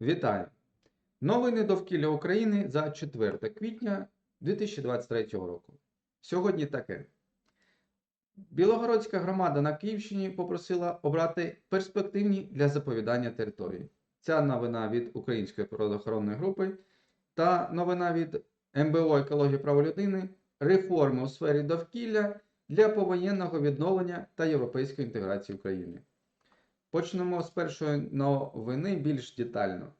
Вітаю! Новини довкілля України за 4 квітня 2023 року. Сьогодні таке. Білогородська громада на Київщині попросила обрати перспективні для заповідання території. Ця новина від Української природоохоронної групи та новина від МБО Екологія права людини реформи у сфері довкілля для повоєнного відновлення та європейської інтеграції України. Почнемо з першої новини більш детально.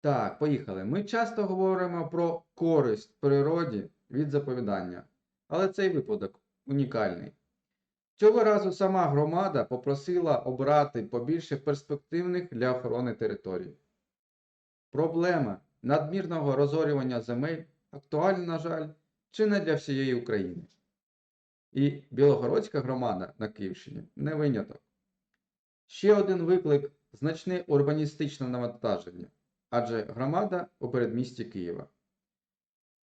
Так, поїхали. Ми часто говоримо про користь природі від заповідання, але цей випадок унікальний. Цього разу сама громада попросила обрати побільше перспективних для охорони територій. Проблема надмірного розорювання земель актуальна, на жаль, чи не для всієї України. І Білогородська громада на Київщині не виняток. Ще один виклик значне урбаністичне навантаження, адже громада у передмісті Києва.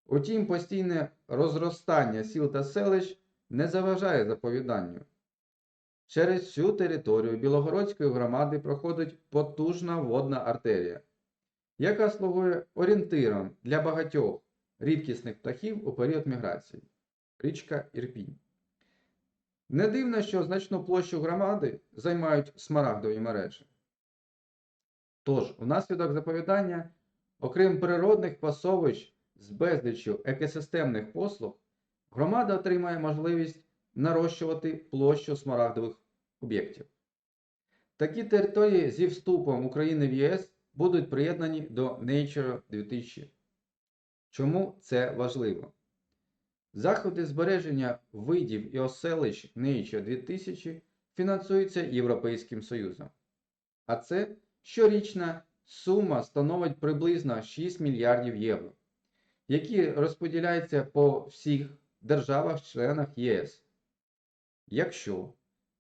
Утім, постійне розростання сіл та селищ не заважає заповіданню. Через цю територію Білогородської громади проходить потужна водна артерія, яка слугує орієнтиром для багатьох рідкісних птахів у період міграції річка Ірпінь. Не дивно, що значну площу громади займають смарагдові мережі. Тож, внаслідок заповідання, окрім природних пасовищ з безліччю екосистемних послуг, громада отримає можливість нарощувати площу смарагдових об'єктів. Такі території зі вступом України в ЄС будуть приєднані до Nature 2000. Чому це важливо? Заходи збереження видів і оселищ Nature 2000 фінансуються Європейським Союзом. А це щорічна сума становить приблизно 6 мільярдів євро, які розподіляються по всіх державах-членах ЄС. Якщо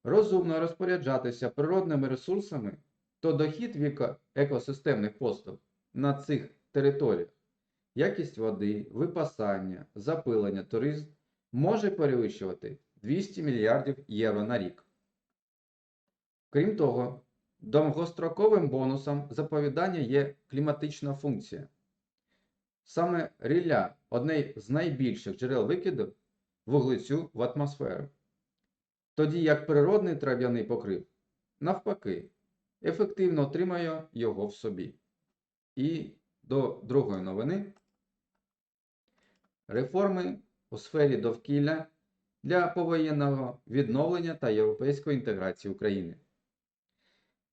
розумно розпоряджатися природними ресурсами, то дохід від екосистемних послуг на цих територіях якість води, випасання, запилення, туризм може перевищувати 200 мільярдів євро на рік. Крім того, довгостроковим бонусом заповідання є кліматична функція. Саме рілля одне з найбільших джерел викиду вуглецю в атмосферу. Тоді як природний трав'яний покрив, навпаки, ефективно отримає його в собі. І до другої новини. Реформи у сфері довкілля для повоєнного відновлення та європейської інтеграції України.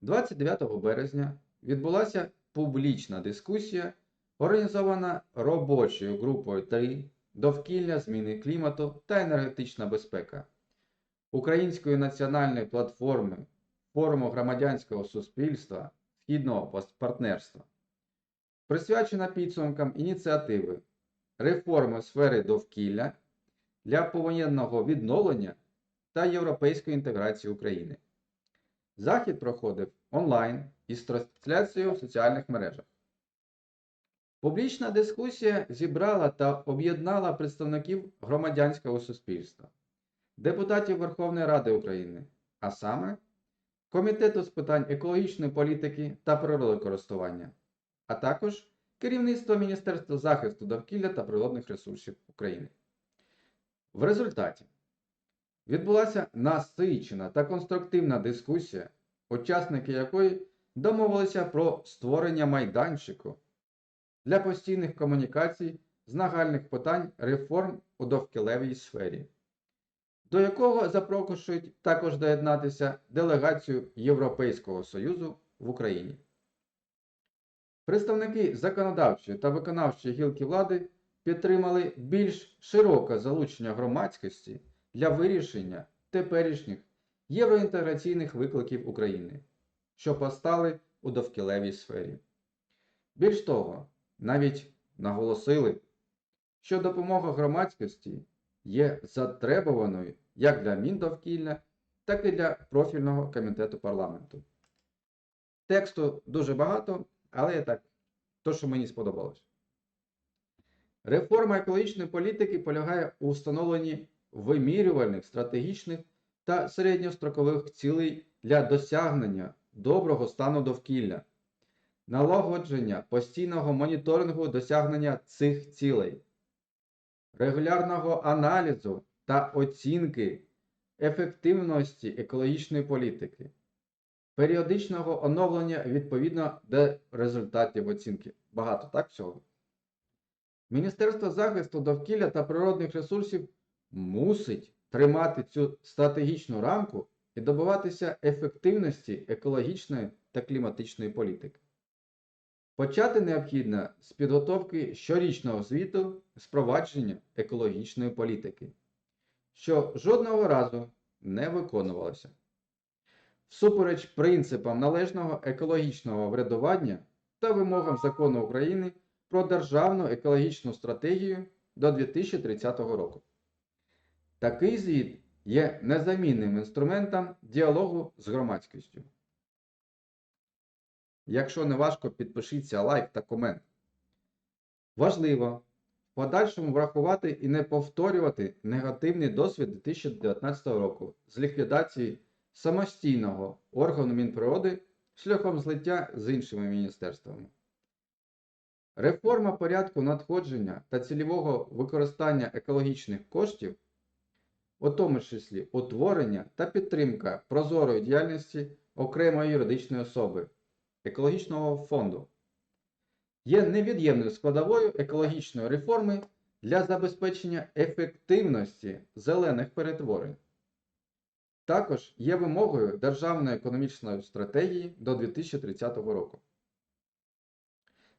29 березня відбулася публічна дискусія, організована робочою групою 3 довкілля, зміни клімату та енергетична безпека Української національної платформи форуму громадянського суспільства Східного партнерства присвячена підсумкам ініціативи реформи сфери довкілля для повоєнного відновлення та європейської інтеграції України. Захід проходив онлайн із трансляцією в соціальних мережах. Публічна дискусія зібрала та об'єднала представників громадянського суспільства, депутатів Верховної Ради України, а саме Комітету з питань екологічної політики та природокористування, а також керівництво Міністерства захисту довкілля та природних ресурсів України. В результаті відбулася насичена та конструктивна дискусія, учасники якої домовилися про створення майданчику для постійних комунікацій з нагальних питань реформ у довкілевій сфері, до якого запрошують також доєднатися делегацію Європейського Союзу в Україні. Представники законодавчої та виконавчої гілки влади підтримали більш широке залучення громадськості для вирішення теперішніх євроінтеграційних викликів України, що постали у довкілевій сфері. Більш того, навіть наголосили, що допомога громадськості є затребуваною як для Міндовкілля, так і для профільного комітету парламенту. Тексту дуже багато. Але я так, то, що мені сподобалось. Реформа екологічної політики полягає у встановленні вимірювальних, стратегічних та середньострокових цілей для досягнення доброго стану довкілля. Налагодження постійного моніторингу досягнення цих цілей, регулярного аналізу та оцінки ефективності екологічної політики, періодичного оновлення відповідно до результатів оцінки. Багато так всього. Міністерство захисту довкілля та природних ресурсів мусить тримати цю стратегічну рамку і добиватися ефективності екологічної та кліматичної політики. Почати необхідно з підготовки щорічного звіту з впровадження екологічної політики, що жодного разу не виконувалося. Всупереч принципам належного екологічного врядування та вимогам закону України про державну екологічну стратегію до 2030 року. Такий звіт є незамінним інструментом діалогу з громадськістю. Якщо не важко, підпишіться лайк та комент. Важливо в подальшому врахувати і не повторювати негативний досвід 2019 року з ліквідації самостійного органу Мінприроди шляхом злиття з іншими міністерствами. Реформа порядку надходження та цільового використання екологічних коштів, у тому числі утворення та підтримка прозорої діяльності окремої юридичної особи екологічного фонду, є невід'ємною складовою екологічної реформи для забезпечення ефективності зелених перетворень. Також є вимогою Державної економічної стратегії до 2030 року.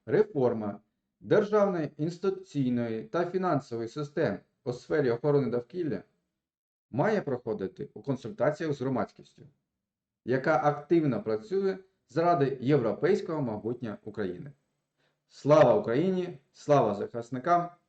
Реформа державної інституційної та фінансової систем у сфері охорони довкілля має проходити у консультаціях з громадськістю, яка активно працює заради європейського майбутнього України. Слава Україні! Слава захисникам!